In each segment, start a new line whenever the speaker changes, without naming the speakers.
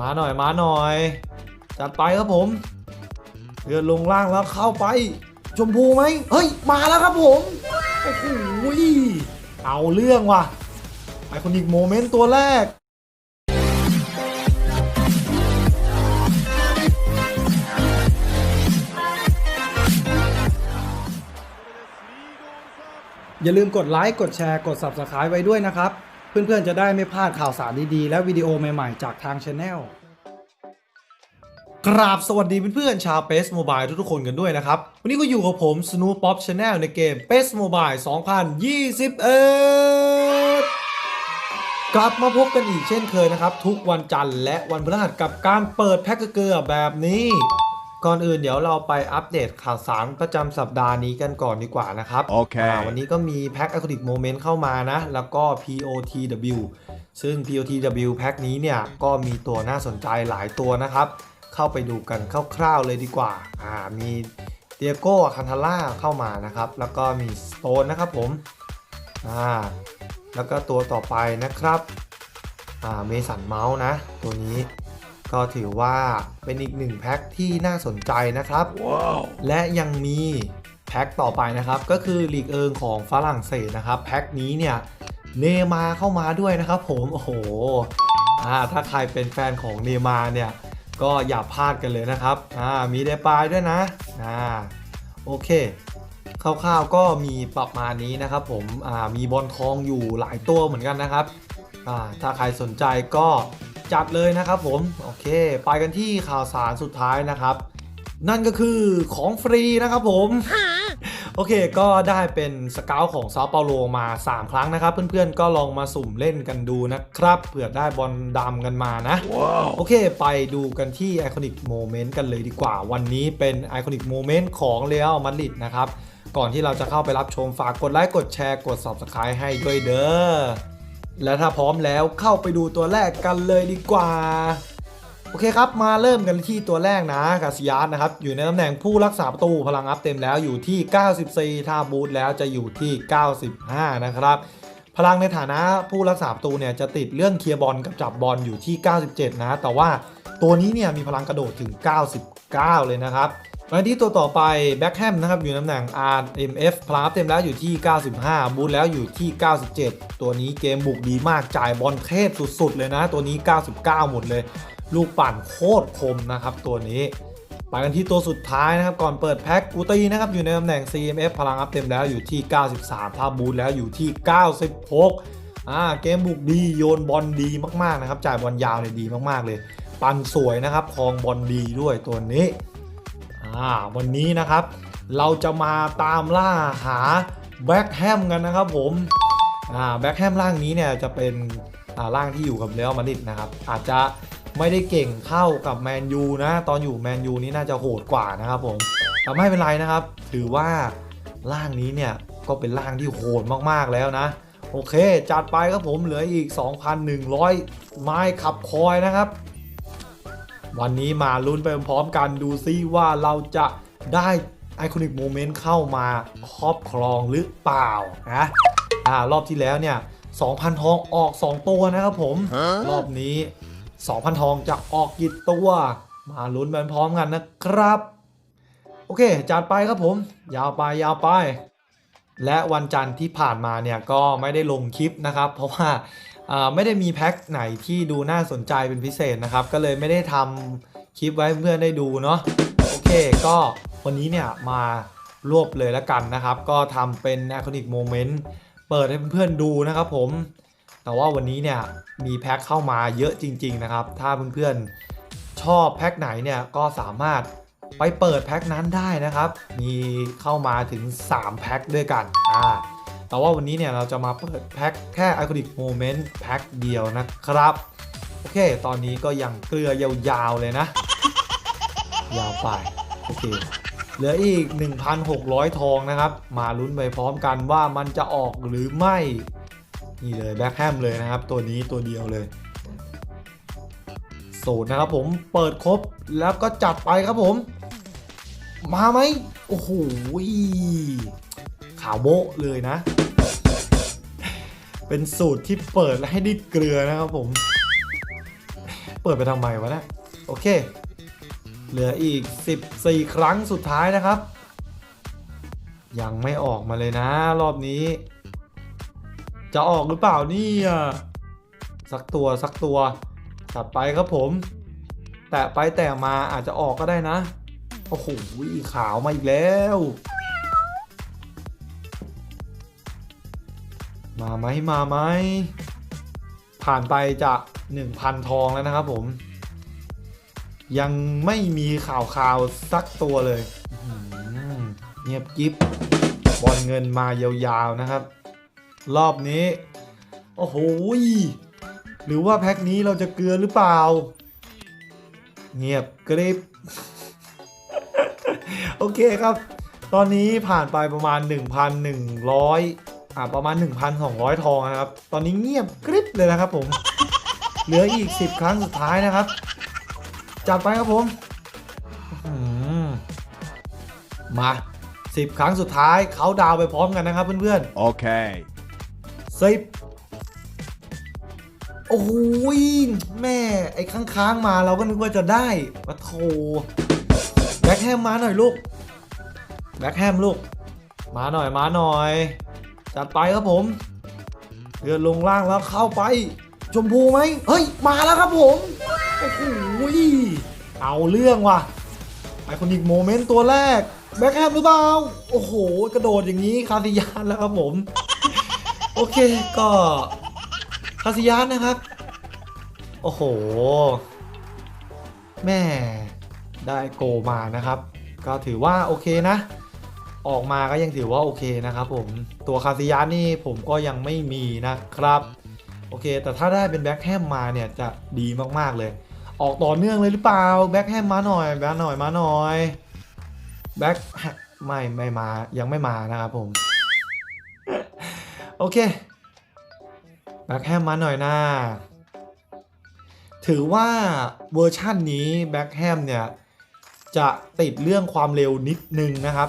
มาหน่อยมาหน่อย จัดไปครับผมเลื่อลงล่างแล้วเข้าไป ชมพูไหมเฮ้ย มาแล้วครับผมโอ้โหเอาเรื่องว่ะไอคอนิกโมเมนต์ตัวแรกอย่าลืมกดไลค์ กดแชร์ กด Subscribe ไว้ด้วยนะครับ เพื่อนๆจะได้ไม่พลาดข่าวสารดีๆ และวิดีโอใหม่ๆ จากทางช anel กราบสวัสดีเพื่อนๆชาวเ s สโมบายทุกๆคนกันด้วยนะครับ วันนี้ก็อยู่กับผม Snoop Pop Channel ในเกม p e s Mobile 2021 กลับมาพบกันอีกเช่นเคยนะครับ ทุกวันจันทร์และวันพฤหัสกับการเปิดแพ็กเกอร์แบบนี้ ก่อนอื่นเดี๋ยวเราไปอัปเดตข่าวสารประจำสัปดาห์นี้กันก่อนดีกว่านะครับ
โอเคา
วันนี้ก็มีแพ็ก a อ c o n i c Moment เข้ามานะ แล้วก็ POTW ซึ่ง POTW แพ็กนี้เนี่ย ก็มีตัวน่าสนใจหลายตัวนะครับ เข้าไปดูกันคร่าวๆเลยดีกว่าอ่ามีเตียโก้คันทาร่าเข้ามานะครับ แล้วก็มีสโตนนะครับผมอ่าแล้วก็ตัวต่อไปนะครับอ่าเมสันเมาส์นะ ตัวนี้ ก็ถือว่าเป็นอีกหนึ่งแพ็คที่น่าสนใจนะครับ
ว้าว
และยังมีแพ็คต่อไปนะครับ ก็คือลีกเอิงของฝรั่งเศสนะครับ แพ็คนี้เนี่ยเนมาเข้ามาด้วยนะครับผม โอ้โหอ่าถ้าใครเป็นแฟนของเนมาเนี่ยก็อย่าพลาดกันเลยนะครับอ่ามีเดปายด้วยนะอ่าโอเคคร่าวๆก็มีประมาณนี้นะครับผมอ่ามีบอลทองอยู่หลายตัวเหมือนกันนะครับอ่าถ้าใครสนใจก็ จัดเลยนะครับผมโอเค ไปกันที่ข่าวสารสุดท้ายนะครับ นั่นก็คือของฟรีนะครับผมโอเคก็ได้เป็นสเกลของซาเปาโลมา 3 ครั้งนะครับ เพื่อนๆก็ลองมาสุ่มเล่นกันดูนะครับเผื่อได้บอลดำกันมานะ
ว้าว
โอเค ไปดูกันที่ไอคอนิกโมเมนต์กันเลยดีกว่า วันนี้เป็นไอคอนิกโมเมนต์ของเรอัลมาดริดนะครับ ก่อนที่เราจะเข้าไปรับชมฝากกดไลค์กดแชร์กด Subscribe ให้ด้วยเด้อ และถ้าพร้อมแล้วเข้าไปดูตัวแรกกันเลยดีกว่า โอเคครับ มาเริ่มกันที่ตัวแรกนะกาซิยาสนะครับ อยู่ในตำแหน่งผู้รักษาประตูพลังอัพเต็มแล้วอยู่ที่ 94 ถ้าบูทแล้วจะอยู่ที่ 95 นะครับ พลังในฐานะผู้รักษาประตูเนี่ยจะติดเรื่องเคลียร์บอลกับจับบอลอยู่ที่ 97 นะ แต่ว่า ตัวนี้เนี่ยมีพลังกระโดดถึง 99 เลยนะครับมาที่ตัวต่อไปแบ็คแฮมนะครับอยู่ในตำแหน่ง RMF พลังอัพเต็มแล้วอยู่ที่ 95 บูทแล้วอยู่ที่ 97 ตัวนี้เกมบุกดีมากจ่ายบอลเทพสุด ๆ เลยนะ ตัวนี้ 99 หมดเลย ลูกปั่นโคตรคมนะครับตัวนี้ไปกันที่ตัวสุดท้ายนะครับก่อนเปิดแพ็คกูตีนะครับอยู่ในตำแหน่ง CMF พลังอัพเต็มแล้วอยู่ที่ 93ถ้าบูทแล้วอยู่ที่ 96อ่าเกมบุกดีโยนบอลดีมากๆนะครับจ่ายบอลยาวเนี่ยดีมากๆเลย ปั่นสวยนะครับคลองบอลดีด้วยตัวนี้อ่าวันนี้นะครับ เราจะมาตามล่าหาแบ็คแฮมกันนะครับผมอ่าแบ็คแฮมร่างนี้เนี่ยจะเป็นอ่าร่างที่อยู่กับเรอัลมาดริดนะครับ อาจจะไม่ได้เก่งเท่ากับแมนยูนะ ตอนอยู่แมนยูนี่น่าจะโหดกว่านะครับผมแต่ไม่เป็นไรนะครับ ถือว่าร่างนี้เนี่ยก็เป็นร่างที่โหดมากๆแล้วนะ โอเค จัดไปครับผมเหลืออีก 2,100 ไม้ขับคอยนะครับ วันนี้มาลุ้นไปพร้อมกันดูซิว่าเราจะได้ไอคอนิกโมเมนต์เข้ามาครอบครองหรือเปล่านะอ่ารอบที่แล้วเนี่ย2,000 ทองออก 2 ตัวนะครับผม รอบนี้ 2,000 ทองจะออกกี่ตัว มาลุ้นไปพร้อมกันนะครับ โอเค จัดไปครับผม ยาวไปยาวไป และวันจันทร์ที่ผ่านมาเนี่ยก็ไม่ได้ลงคลิปนะครับ เพราะว่าอ่า ไม่ได้มีแพ็คไหนที่ดูน่าสนใจเป็นพิเศษนะครับ ก็เลยไม่ได้ทำคลิปไว้เพื่อนได้ดูเนาะโอเคก็วันนี้เนี่ยมารวบเลยแล้วกันนะครับ ก็ทำเป็น Iconic Moment เปิดให้เพื่อนๆดูนะครับผมแต่ว่าวันนี้เนี่ยมีแพ็คเข้ามาเยอะจริง ๆ นะครับ ถ้าเพื่อนๆชอบแพ็คไหนเนี่ยก็สามารถไปเปิดแพ็คนั้นได้นะครับ มีเข้ามาถึง 3 แพ็คด้วยกันอ่า แต่ว่าวันนี้เนี่ยเราจะมาเปิดแพ็คแค่ Iconic Moment แพ็คเดียวนะครับ โอเค ตอนนี้ก็ยังเกลือยาวๆเลยนะ ยาวไป โอเค เหลืออีก 1,600 ทองนะครับ มาลุ้นไปพร้อมกันว่ามันจะออกหรือไม่ นี่เลยแบ็คแฮมเลยนะครับ ตัวนี้ตัวเดียวเลยสูตรนะครับผมเปิดครบแล้วก็จัดไปครับผม มาไหมโอ้โหขาวโบะเลยนะ เป็นสูตรที่เปิดและให้ได้เกลือนะครับผม เปิดไปทำไมวะเนะโอเค เหลืออีก 14 ครั้งสุดท้ายนะครับ ยังไม่ออกมาเลยนะ รอบนี้ จะออกหรือเปล่านี่สักตัวสักตัวตัดไปครับผม แตะไปแตะมาอาจจะออกก็ได้นะ โอ้โหขาวมาอีกแล้ว มาไหมมาไหมผ่านไปจะ1,000 ทองแล้วนะครับผม ยังไม่มีข่าวข่าวสักตัวเลยเงียบกิ๊บบอลเงินมายาวๆนะครับ รอบนี้ โอ้โหหรือว่าแพ็คนี้เราจะเกลือหรือเปล่า เงียบกริบโอเคครับ ตอนนี้ผ่านไปประมาณ 1,100 อ่าประมาณ 1,200 ทองนะครับ ตอนนี้เงียบกริบเลยนะครับผม เหลืออีก 10 ครั้งสุดท้ายนะครับ จัดไปครับผมอื้อหือมา10ครั้งสุดท้ายเขาดาวน์ไปพร้อมกันนะครับเพื่อนๆ
Okay.
สิบโอ้โหยแม่ไอ้ค้างๆมาเราก็นึกว่าจะได้ปะโถแบ็คแฮมมาหน่อยลูก แบ็คแฮมลูก มาหน่อยมาหน่อย จัดไปครับผมเลื่อนลงล่างแล้วเข้าไป ชมพูไหมเฮ้ย มาแล้วครับผม โอ้โหเอาเรื่องว่ะไอคอนิกโมเมนต์ตัวแรก แบ็คแฮมหรือเปล่า โอ้โห กระโดดอย่างนี้คาติยานแล้วครับผม โอเคก็คาซิยานนะครับ โอ้โห แม่ได้โกมานะครับ ก็ถือว่าโอเคนะ ออกมาก็ยังถือว่าโอเคนะครับผมตัวคาซิยานี่ผมก็ยังไม่มีนะครับโอเค แต่ถ้าได้เป็นแบ็คแฮมมาเนี่ยจะดีมากๆเลย ออกต่อเนื่องเลยหรือเปล่าแบ็คแฮมมาหน่อยแบ็คหน่อยมาหน่อยแบ็คไม่ไม่มายังไม่มานะครับผมโอเคแบ็คแฮมมาหน่อยนะถือว่าเวอร์ชั่นนี้แบ็คแฮมเนี่ยจะติดเรื่องความเร็วนิดนึงนะครับ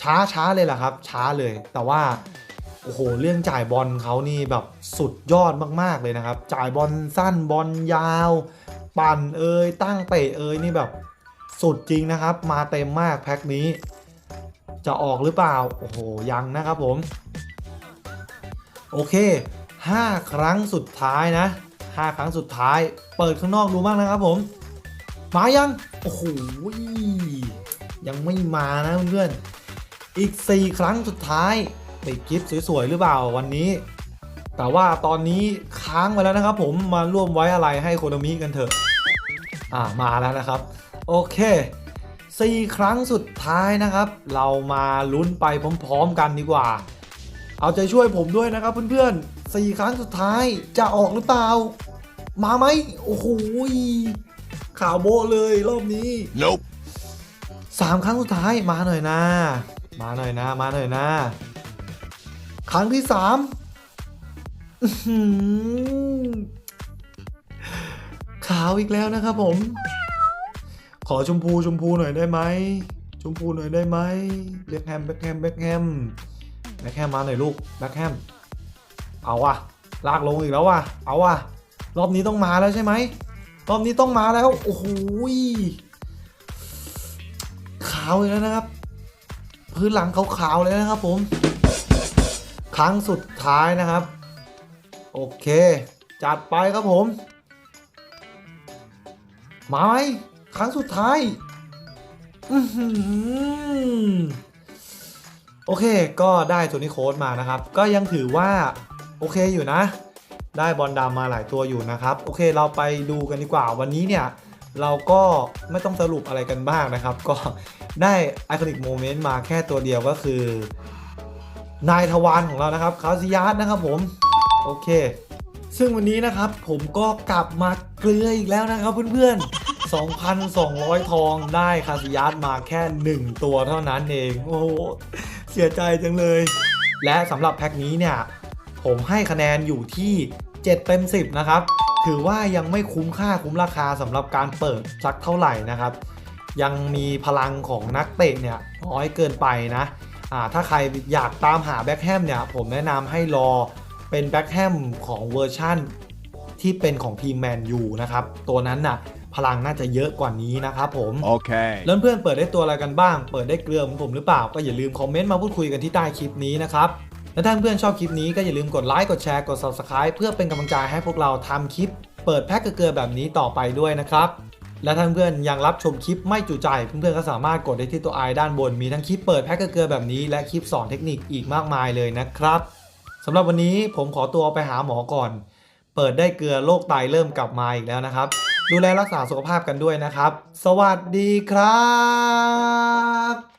ช้าช้าเลยแหละครับ ช้าเลย แต่ว่าโอ้โหเรื่องจ่ายบอลเขานี่แบบสุดยอดมากๆเลยนะครับ จ่ายบอลสั้นบอลยาว ปั่นเอ่ยตั้งเตะเอ่ยนี่แบบสุดจริงนะครับ มาเต็มมากแพ็คนี้ จะออกหรือเปล่า โอ้โหยังนะครับผม โอเค 5 ครั้งสุดท้ายนะ 5 ครั้งสุดท้าย เปิดข้างนอกดูบ้างนะครับผม มายัง โอ้โหยังไม่มานะเพื่อนๆ อีก 4 ครั้งสุดท้ายติดกิฟต์สวยๆหรือเปล่าวันนี้ แต่ว่าตอนนี้ค้างไปแล้วนะครับ ผมมาร่วมไว้อะไรให้โคโนมิกันเถอะ อ่ามาแล้วนะครับ โอเค4ครั้งสุดท้ายนะครับ เรามาลุ้นไปพร้อมๆกันดีกว่า เอาใจช่วยผมด้วยนะครับเพื่อนๆสี่ครั้งสุดท้ายจะออกหรือเปล่า มาไหมโอ้โหยข่าวโบะเลยรอบนี้
Nope.
สามครั้งสุดท้ายมาหน่อยนะ มาหน่อยนะ มาหน่อยนะ ครั้งที่สามขาวอีกแล้วนะครับผม ขอชมพูชมพูหน่อยได้ไหมชมพูหน่อยได้ไหมแบ็คแฮมแบ็คแฮมแบ็คแฮมแบ็คแฮมมาหน่อยลูกแบ็คแฮมเอาว่ะ ลากลงอีกแล้วว่ะ เอาว่ะ รอบนี้ต้องมาแล้วใช่ไหมรอบนี้ต้องมาแล้ว โอ้โหยขาวอีกแล้วนะครับ พื้นหลังขาวๆเลยนะครับผม ครั้งสุดท้ายนะครับ โอเค จัดไปครับผม มาไหมครั้งสุดท้ายโอเค ก็ได้ตัวนี้โค้ดมานะครับ ก็ยังถือว่า โอเคอยู่นะ ได้บอลดำมาหลายตัวอยู่นะครับ โอเค เราไปดูกันดีกว่าวันนี้เนี่ย เราก็ไม่ต้องสรุปอะไรกันบ้างนะครับ ก็ ได้ไอคอนิกโมเมนต์มาแค่ตัวเดียวก็คือนายทวารของเรานะครับคาซิยัสนะครับผม โอเค ซึ่งวันนี้นะครับผมก็กลับมาเกลืออีกแล้วนะครับเพื่อนๆ 2,200 ทองได้คาซิยัสมาแค่ 1 ตัวเท่านั้นเอง โอ้โห เสียใจจังเลย และสำหรับแพ็คนี้เนี่ย ผมให้คะแนนอยู่ที่ 7 เต็ม 10 นะครับ ถือว่ายังไม่คุ้มค่าคุ้มราคาสำหรับการเปิดสักเท่าไหร่นะครับ ยังมีพลังของนักเตะเนี่ยน้อยเกินไปนะอ่าถ้าใครอยากตามหาแบ็คแฮมเนี่ยผมแนะนำให้รอเป็นแบ็คแฮมของเวอร์ชั่นที่เป็นของทีมแมนยูนะครับ ตัวนั้นน่ะพลังน่าจะเยอะกว่านี้นะครับผม
Okay.
แล้วเพื่อนเปิดได้ตัวอะไรกันบ้าง เปิดได้เกลือเหมือนผมหรือเปล่า ก็อย่าลืมคอมเมนต์มาพูดคุยกันที่ใต้คลิปนี้นะครับ และถ้าเพื่อนชอบคลิปนี้ก็อย่าลืมกดไลค์กดแชร์กด subscribe เพื่อเป็นกำลังใจให้พวกเราทำคลิป เปิดแพ็กเกลือแบบนี้ต่อไปด้วยนะครับ และถ้าเพื่อนยังรับชมคลิปไม่จุใจ เพื่อนๆก็สามารถกดได้ที่ตัวไอด้านบน มีทั้งคลิปเปิดแพ็กเกลือแบบนี้และคลิปสอนเทคนิคอีกมากมายเลยนะครับสำหรับวันนี้ผมขอตัวไปหาหมอก่อน เปิดได้เกลือโรคไตเริ่มกลับมาอีกแล้วนะครับ ดูแลรักษาสุขภาพกันด้วยนะครับ สวัสดีครับ